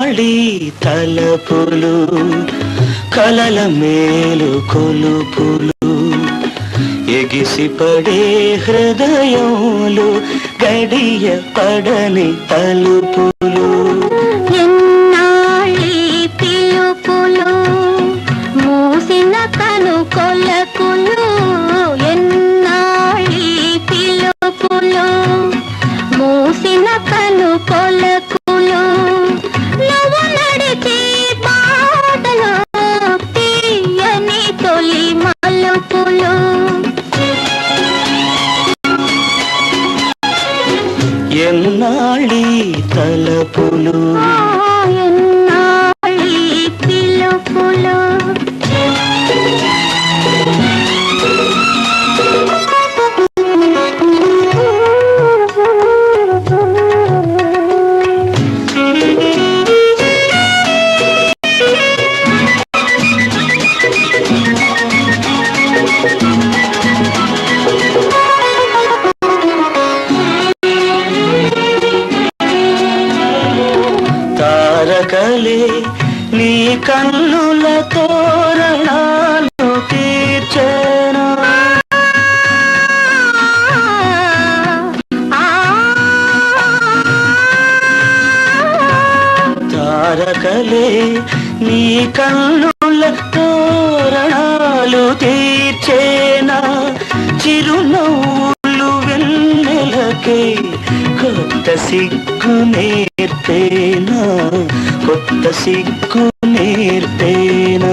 ఎన్నాళ్ళీ తలపులు కలల మేలు కొలుపులు. ఎగిసిపడే హృదయములు గడియ పడని తలుపులు. ఎన్నాళ్ళీ తలపులు? తారకలే నీ కన్నుల తోరణాలు తీర్చను? తారకలే నీ కన్నుల తోరణాలు తీర్చేనా? చిరునవ్వు సిగ్గు నేర్పేనా? కొత్త సిగ్గు నేర్పేనా?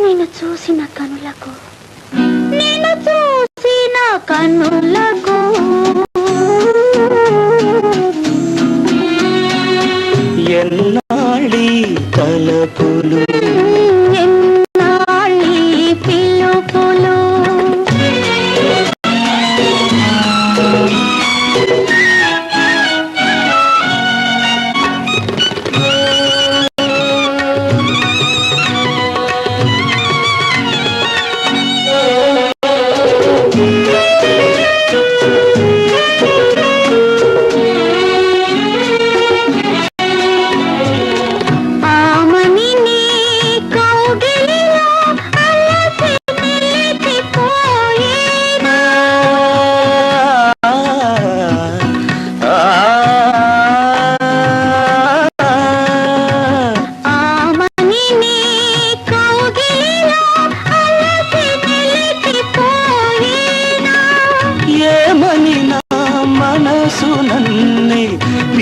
నేను చూసిన కనులకు నేను చూసిన కనులకు. ఎన్నాళ్ళీ తలపులు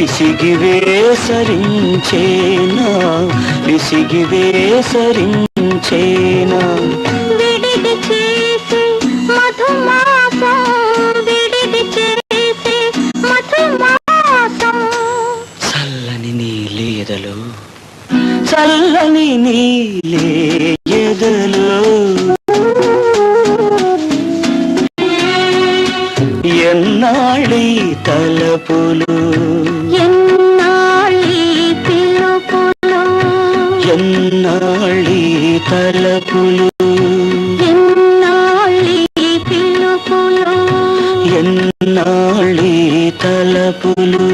విసిగి వేసరించేనా విసిగి వేసరించేనా విడిది చేసి మధుమాసం విడిది చేసి మధుమాసం. చల్లని ఎన్నాళ్ళీ తలపులు ఎన్నాళ్ళీ తలపులు? ఎన్నాళ్ళీ పిలుపులు? ఎన్నాళ్ళీ తలపులు?